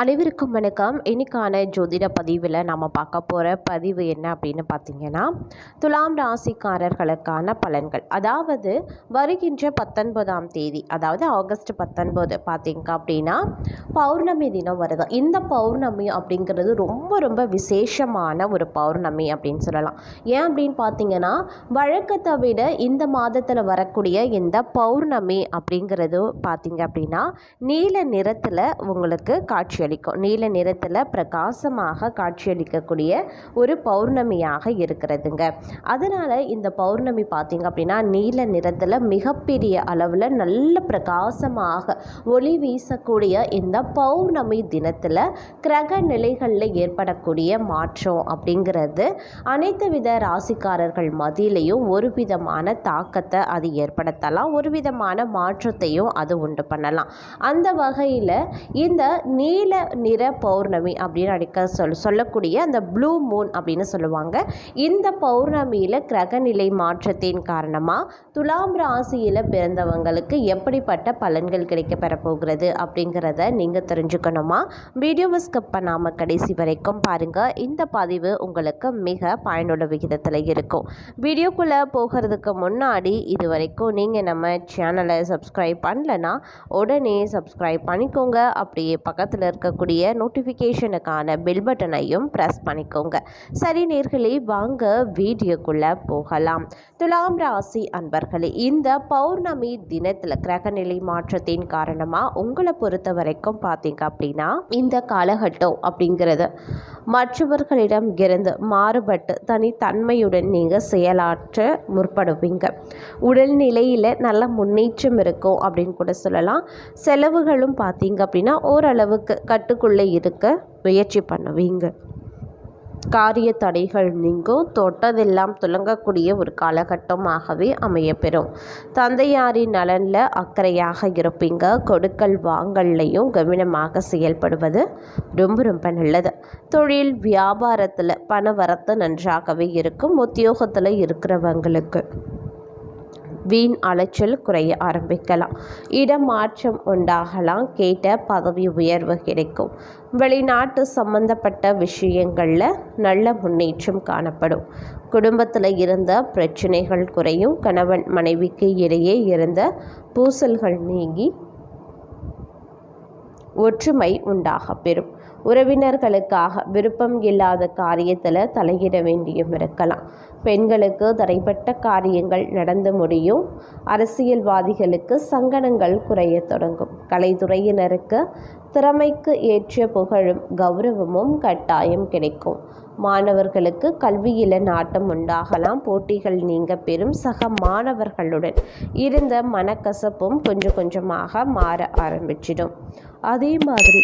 அனைவருக்கும் வணக்கம். இன்னைக்கான ஜோதிட பதிவில் நம்ம பார்க்க போகிற பதிவு என்ன அப்படின்னு பார்த்தீங்கன்னா துலாம் ராசிக்காரர்களுக்கான பலன்கள். அதாவது வருகின்ற பத்தொன்பதாம் தேதி அதாவது ஆகஸ்ட் பத்தொன்பது பார்த்தீங்க அப்படின்னா பௌர்ணமி தினம் வருது. இந்த பௌர்ணமி அப்படிங்கிறது ரொம்ப ரொம்ப விசேஷமான ஒரு பௌர்ணமி அப்படின்னு சொல்லலாம். ஏன் அப்படின்னு பார்த்தீங்கன்னா வழக்கத்தை விட இந்த மாதத்தில் வரக்கூடிய இந்த பௌர்ணமி அப்படிங்கிறது பார்த்தீங்க அப்படின்னா நீல நிறத்தில் உங்களுக்கு காட்சி காட்சியளிக்கும். நீல நிறத்தில் பிரகாசமாக காட்சியளிக்கக்கூடிய ஒரு பௌர்ணமியாக இருக்கிறதுங்க. அதனால் இந்த பௌர்ணமி பார்த்திங்க அப்படின்னா நீல நிறத்தில் மிகப்பெரிய அளவில் நல்ல பிரகாசமாக ஒளி வீசக்கூடிய இந்த பௌர்ணமி தினத்தில் கிரக நிலைகளில் ஏற்படக்கூடிய மாற்றம் அப்படிங்கிறது அனைத்து வித ராசிக்காரர்கள் மதியிலையும் ஒரு விதமான தாக்கத்தை அது ஏற்படுத்தலாம். ஒரு விதமான மாற்றத்தையும் அது உண்டு பண்ணலாம். அந்த வகையில் இந்த நீல நிற பௌர்ணமி அப்படின்னு அடிக்க சொல் சொல்லக்கூடிய அந்த ப்ளூ மூன் அப்படின்னு சொல்லுவாங்க. இந்த பௌர்ணமியில் கிரகநிலை மாற்றத்தின் காரணமாக துலாம் ராசியில் பிறந்தவங்களுக்கு எப்படிப்பட்ட பலன்கள் கிடைக்க பெறப்போகிறது அப்படிங்கிறத நீங்கள் தெரிஞ்சுக்கணுமா? வீடியோவை ஸ்கிப் பண்ணாமல் கடைசி வரைக்கும் பாருங்கள் இந்த பதிவு உங்களுக்கு மிக பயனுள்ள விகிதத்தில் இருக்கும். வீடியோக்குள்ளே போகிறதுக்கு முன்னாடி இது வரைக்கும் நீங்கள் நம்ம சேனலை சப்ஸ்கிரைப் பண்ணலன்னா உடனே சப்ஸ்கிரைப் பண்ணிக்கோங்க. அப்படியே பக்கத்தில் இருக்கக்கூடிய நோட்டிஃபிகேஷனுக்கான பெல் பட்டனையும் ப்ரெஸ் பண்ணிக்கோங்க. சரி நேர்களே வாங்க வீடியோக்குள்ளே போகலாம். துலாம் ராசி அன்பர்களே இந்த பௌர்ணமி தினத்தில் கிரகநிலை மாற்றத்தின் காரணமாக உங்களை பொறுத்த வரைக்கும் பார்த்தீங்க அப்படின்னா இந்த காலகட்டம் அப்படிங்கிறது மற்றவர்களிடம் இருந்து மாறுபட்டு தனித்தன்மையுடன் நீங்கள் செயலாற்ற முற்படுவீங்க. உடல்நிலையில் நல்ல முன்னேற்றம் இருக்கும் அப்படின்னு கூட சொல்லலாம். செலவுகளும் பார்த்தீங்க அப்படின்னா ஓரளவுக்கு கட்டுக்குள்ளே இருக்க முயற்சி பண்ணுவீங்க. காரிய தடைகள் நீங்கும். தொட்டதெல்லாம் துலங்கக்கூடிய ஒரு காலகட்டமாகவே அமையப்பெறும். தந்தையாரின் நலனில் அக்கறையாக இருப்பீங்க. கொடுக்கல் வாங்கல்லையும் கவனமாக செயல்படுவது ரொம்ப ரொம்ப நல்லது. தொழில் வியாபாரத்தில் பண வரத்து நன்றாகவே இருக்கும். உத்தியோகத்தில் இருக்கிறவங்களுக்கு வீண் அலைச்சல் குறைய ஆரம்பிக்கலாம். இடம் மாற்றம் உண்டாகலாம். கேட்ட பதவி உயர்வு கிடைக்கும். வெளிநாட்டு சம்பந்தப்பட்ட விஷயங்களில் நல்ல முன்னேற்றம் காணப்படும். குடும்பத்தில் இருந்த பிரச்சனைகள் குறையும். கணவன் மனைவிக்கு இடையே இருந்த பூசல்கள் நீங்கி ஒற்றுமை உண்டாக பெறும். உறவினர்களுக்காக விருப்பம் இல்லாத காரியத்தில் தலையிட வேண்டியும் இருக்கலாம். பெண்களுக்கு தடைப்பட்ட காரியங்கள் நடந்து முடியும். அரசியல்வாதிகளுக்கு சங்கடங்கள் குறைய தொடங்கும். கலைத்துறையினருக்கு திறமைக்கு ஏற்ற புகழும் கௌரவமும் கட்டாயம் கிடைக்கும். மாணவர்களுக்கு கல்வியில் நாட்டம் உண்டாகலாம். போட்டிகள் நீங்க பெறும் சக மாணவர்களுடன் இருந்த மனக்கசப்பும் கொஞ்சம் கொஞ்சமாக மாற ஆரம்பிச்சிடும். அதே மாதிரி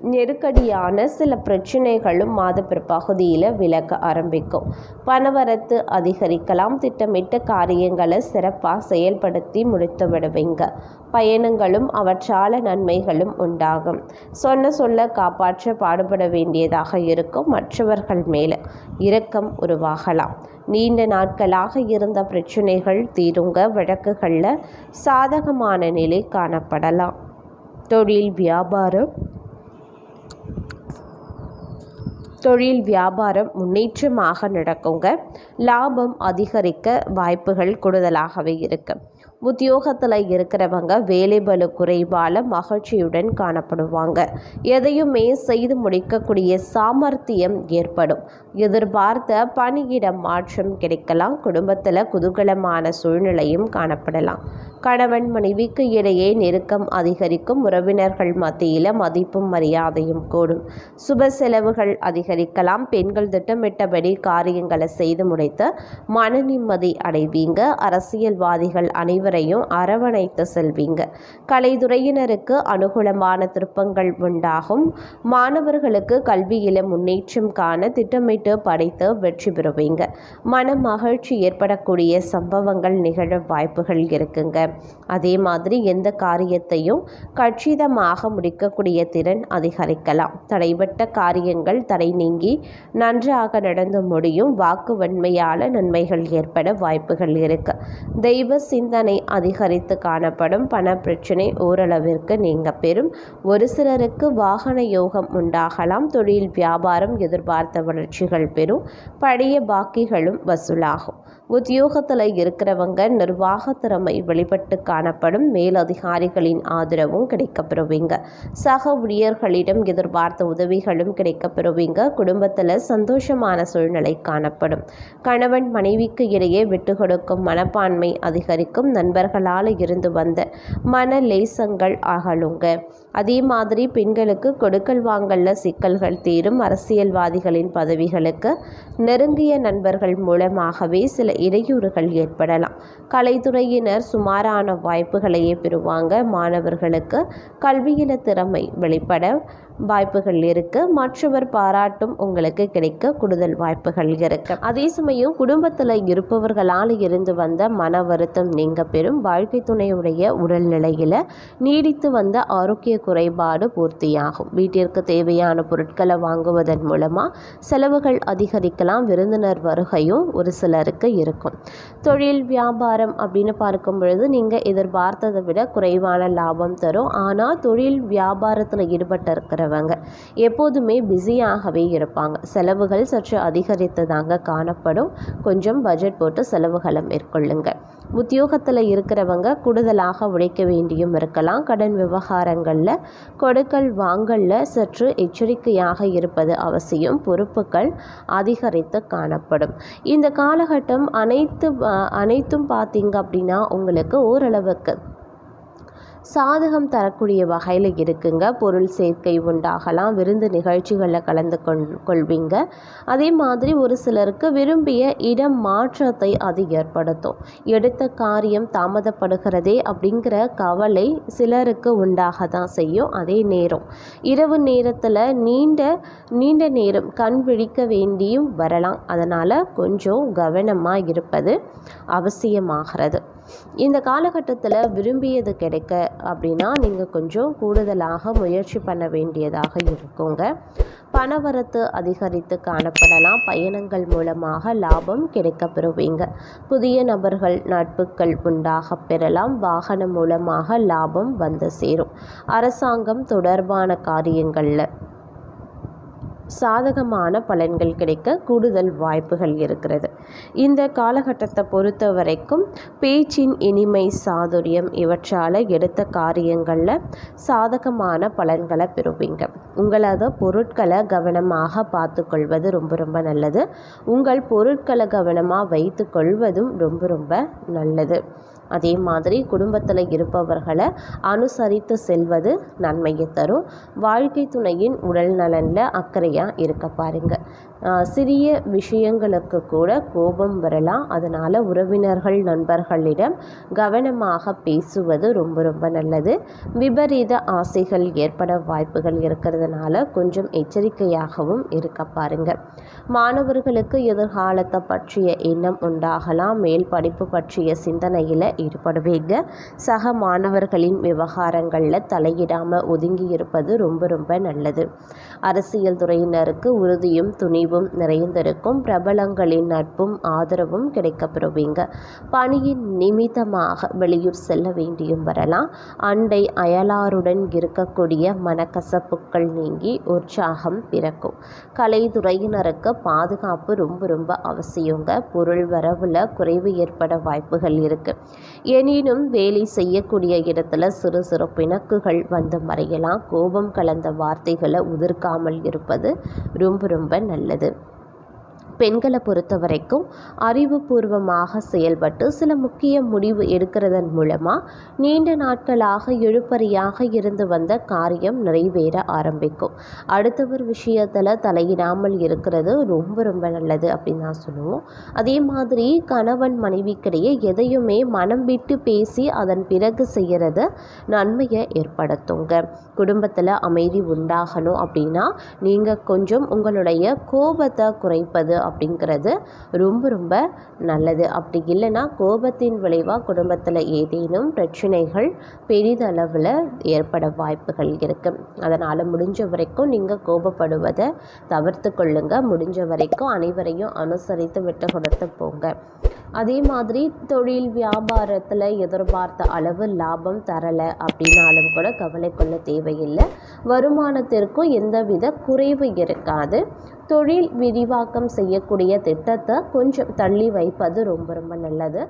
நெருக்கடியான சில பிரச்சனைகளும் மாத பிற்பகுதியில் விலக ஆரம்பிக்கும். பணவரத்து அதிகரிக்கலாம். திட்டமிட்ட காரியங்களை சிறப்பாக செயல்படுத்தி முடித்து விடுவீங்க. பயணங்களும் அவற்றால நன்மைகளும் உண்டாகும். சொன்ன சொல்ல காப்பாற்ற பாடுபட வேண்டியதாக இருக்கும். மற்றவர்கள் மேலே இரக்கம் உருவாகலாம். நீண்ட நாட்களாக இருந்த பிரச்சனைகள் தீருங்க. வழக்குகளில் சாதகமான நிலை காணப்படலாம். தொழில் வியாபாரம் தொழில் வியாபாரம் முன்னேற்றமாக நடக்குங்க. லாபம் அதிகரிக்க வாய்ப்புகள் கூடுதலாகவே இருக்குது உத்தியோகத்தில் இருக்கிறவங்க வேலைபலு குறைவால் மகிழ்ச்சியுடன் காணப்படுவாங்க. எதையுமே செய்து முடிக்கக்கூடிய சாமர்த்தியம் ஏற்படும். எதிர்பார்த்த பணியிட மாற்றம் கிடைக்கலாம். குடும்பத்தில் குதூகலமான சூழ்நிலையும் காணப்படலாம். கணவன் மனைவிக்கு இடையே நெருக்கம் அதிகரிக்கும். உறவினர்கள் மத்தியில் மதிப்பும் மரியாதையும் கூடும். சுப செலவுகள் அதிகரிக்கலாம். பெண்கள் திட்டமிட்டபடி காரியங்களை செய்து முடித்து மன நிம்மதி அடைவீங்க. அரசியல்வாதிகள் அனைவரையும் அரவணைத்து செல்வீங்க. கலைத்துறையினருக்கு அனுகூலமான திருப்பங்கள் உண்டாகும். மாணவர்களுக்கு கல்வியில முன்னேற்றம் காண திட்டமிட்டு படைத்து வெற்றி பெறுவீங்க. மன மகிழ்ச்சி ஏற்படக்கூடிய சம்பவங்கள் நிகழ வாய்ப்புகள் இருக்குங்க. அதே மாதிரி எந்த காரியத்தையும் கட்சிதமாக முடிக்கக்கூடிய திறன் அதிகரிக்கலாம். தடைபட்ட காரியங்கள் தடை நீங்கி நன்றாக நடந்து முடியும். வாக்கு வன்மையால் நன்மைகள் ஏற்பட வாய்ப்புகள் இருக்கு. தெய்வ சிந்தனை அதிகரித்து காணப்படும். பண பிரச்சனை ஓரளவிற்கு நீங்க பெறும். ஒரு சிலருக்கு வாகன யோகம் உண்டாகலாம். தொழில் வியாபாரம் எதிர்பார்த்த வளர்ச்சிகள் பெறும். பழைய பாக்கிகளும் வசூலாகும். உத்தியோகத்தில் இருக்கிறவங்க நிர்வாக திறமை வெளிப்பட்டு காணப்படும் மேலதிகாரிகளின் ஆதரவும் கிடைக்கப்பெறுவீங்க. சக ஊழியர்களிடம் எதிர்பார்த்த உதவிகளும் கிடைக்கப்பெறுவீங்க. குடும்பத்தில் சந்தோஷமான சூழ்நிலை காணப்படும். கணவன் மனைவிக்கு இடையே விட்டு கொடுக்கும் மனப்பான்மை அதிகரிக்கும். நண்பர்களால் இருந்து வந்த மன லேசங்கள் அகலுங்க. அதே மாதிரி பெண்களுக்கு கொடுக்கல் வாங்கல்ல சிக்கல்கள் தீரும். அரசியல்வாதிகளின் பதவிகளுக்கு நெருங்கிய நண்பர்கள் மூலமாகவே சில இடையூறுகள் ஏற்படலாம். கலைத்துறையினர் சுமாரான வாய்ப்புகளையே பெறுவாங்க. மாணவர்களுக்கு கல்வியில திறமை வெளிப்பட வாய்ப்புகள் இருக்கு. மற்றவர் பாராட்டும் உங்களுக்கு கிடைக்க கூடுதல் வாய்ப்புகள் இருக்கு. அதே சமயம் குடும்பத்தில் இருப்பவர்களால் இருந்து வந்த மன வருத்தம் நீங்க பெறும். வாழ்க்கை துணையுடைய உடல்நிலையில் நீடித்து வந்த ஆரோக்கிய குறைபாடு பூர்த்தியாகும். வீட்டிற்கு தேவையான பொருட்களை வாங்குவதன் மூலமாக செலவுகள் அதிகரிக்கலாம். விருந்தினர் வருகையும் ஒரு சிலருக்கு இருக்கும். தொழில் வியாபாரம் அப்படின்னு பார்க்கும் பொழுது நீங்கள் எதிர்பார்த்ததை விட குறைவான லாபம் தரும். ஆனால் தொழில் வியாபாரத்தில் ஈடுபட்டு இருக்கிறவங்க எப்போதுமே பிஸியாகவே இருப்பாங்க. செலவுகள் சற்று அதிகரித்து தாங்க காணப்படும். கொஞ்சம் பட்ஜெட் போட்டு செலவுகளை மேற்கொள்ளுங்க. உத்தியோகத்தில் இருக்கிறவங்க கூடுதலாக உழைக்க வேண்டியும் இருக்கலாம். கடன் விவகாரங்களில் கொடுக்கல் வாங்கல்ல சற்று எச்சரிக்கையாக இருப்பது அவசியம். பொறுப்புகள் அதிகரித்து காணப்படும். இந்த காலகட்டம் அனைத்து அனைத்தும் பார்த்தீங்க அப்படின்னா உங்களுக்கு ஓரளவுக்கு சாதகம் தரக்கூடிய வகையில் இருக்குங்க. பொருள் சேர்க்கை உண்டாகலாம். விருந்து நிகழ்ச்சிகளில் கலந்து கொள் கொள்வீங்க. அதே மாதிரி ஒரு சிலருக்கு விரும்பிய இடம் மாற்றத்தை அது ஏற்படுத்தும். எடுத்த காரியம் தாமதப்படுகிறதே அப்படிங்கிற கவலை சிலருக்கு உண்டாக தான் செய்யும். அதே நேரம் இரவு நேரத்தில் நீண்ட நீண்ட நேரம் கண் விழிக்க வேண்டியும் வரலாம். அதனால் கொஞ்சம் கவனமாக இருப்பது அவசியமாகிறது. இந்த காலகட்டத்தில் விரும்பியது கிடைக்க அப்படின்னா நீங்கள் கொஞ்சம் கூடுதலாக முயற்சி பண்ண வேண்டியதாக இருக்குங்க. பணவரத்து அதிகரித்து காணப்படலாம். பயணங்கள் மூலமாக லாபம் கிடைக்கப் பெறுவீங்க புதிய நபர்கள் நட்புகள் உண்டாக பெறலாம். வாகனம் மூலமாக லாபம் வந்து சேரும். அரசாங்கம் தொடர்பான காரியங்களில் சாதகமான பலன்கள் கிடைக்க கூடுதல் வாய்ப்புகள் இருக்கிறது. இந்த காலகட்டத்தை பொறுத்த வரைக்கும் பேச்சின் இனிமை சாதுரியம் இவற்றால் எடுத்த காரியங்களில் சாதகமான பலன்களை பெறுவீங்க. உங்களது பொருட்களை கவனமாக பார்த்துக்கொள்வது ரொம்ப ரொம்ப நல்லது. உங்கள் பொருட்களை கவனமாக வைத்து கொள்வதும் ரொம்ப ரொம்ப நல்லது. அதே மாதிரி குடும்பத்தில் இருப்பவர்களை அனுசரித்து செல்வது நன்மையை தரும். வாழ்க்கை துணையின் உடல் நலனில் அக்கறையாக இருக்க பாருங்கள் சிறிய விஷயங்களுக்கு கூட கோபம் வரலாம். அதனால் உறவினர்கள் நண்பர்களிடம் கவனமாக பேசுவது ரொம்ப ரொம்ப நல்லது. விபரீத ஆசைகள் ஏற்பட வாய்ப்புகள் இருக்கிறதுனால கொஞ்சம் எச்சரிக்கையாகவும் இருக்க பாருங்கள் மாணவர்களுக்கு எதிர்காலத்தை பற்றிய எண்ணம் உண்டாகலாம். மேல் படிப்பு பற்றிய சிந்தனையில் ஈடுபடுவீங்க. சக மாணவர்களின் விவகாரங்களில் தலையிடாமல் ஒதுங்கி இருப்பது ரொம்ப ரொம்ப நல்லது. அரசியல் துறையினருக்கு உறுதியும் துணிவும் நிறைந்திருக்கும். பிரபலங்களின் நட்பும் ஆதரவும் கிடைக்கப்பெறுவீங்க. பணியின் நிமித்தமாக வெளியூர் செல்ல வேண்டியும் வரலாம். அண்டை அயலாருடன் இருக்கக்கூடிய மனக்கசப்புகள் நீங்கி உற்சாகம் பிறக்கும். கலைத்துறையினருக்கு பாதுகாப்பு ரொம்ப ரொம்ப அவசியங்க. பொருள் வரவுல குறைவு ஏற்பட வாய்ப்புகள் இருக்கு. எனினும் வேலை செய்யக்கூடிய இடத்துல சிறு சிறு பிணக்குகள் வந்து மறையலாம். கோபம் கலந்த வார்த்தைகளை உதிர்க்காமல் இருப்பது ரொம்ப ரொம்ப நல்லது. பெண்களை பொறுத்த வரைக்கும் அறிவுபூர்வமாக செயல்பட்டு சில முக்கிய முடிவு எடுக்கிறதன் மூலமாக நீண்ட நாட்களாக எழுப்பறியாக இருந்து வந்த காரியம் நிறைவேற ஆரம்பிக்கும். அடுத்தவர் விஷயத்தில் தலையிடாமல் இருக்கிறது ரொம்ப ரொம்ப நல்லது அப்படின்னு தான் சொல்லுவோம். அதே மாதிரி கணவன் மனைவிக்கிடையே எதையுமே மனம் விட்டு பேசி அதன் பிறகு செய்கிறது நன்மையை ஏற்படுத்துங்க. குடும்பத்தில் அமைதி உண்டாகணும் அப்படின்னா நீங்கள் கொஞ்சம் உங்களுடைய கோபத்தை குறைப்பது அப்படிங்கிறது ரொம்ப ரொம்ப நல்லது. அப்படி இல்லைன்னா கோபத்தின் விளைவாக குடும்பத்தில் ஏதேனும் பிரச்சனைகள் பெரிதளவில் ஏற்பட வாய்ப்புகள் இருக்குது அதனால் முடிஞ்ச வரைக்கும் நீங்கள் கோபப்படுவதை தவிர்த்து கொள்ளுங்க முடிஞ்ச வரைக்கும் அனைவரையும் அனுசரித்து விட்டு கொடுத்து போங்க. அதே மாதிரி தொழில் வியாபாரத்தில் எதிர்பார்த்த அளவு லாபம் தரலை அப்படின்னாலும் கூட கவலை கொள்ள தேவையில்லை. வருமானத்திற்கும் எந்தவித குறைவு இருக்காது. தொழில் விரிவாக்கம் செய்யக்கூடிய திட்டத்தை கொஞ்சம் தள்ளி வைப்பது ரொம்ப ரொம்ப நல்லது.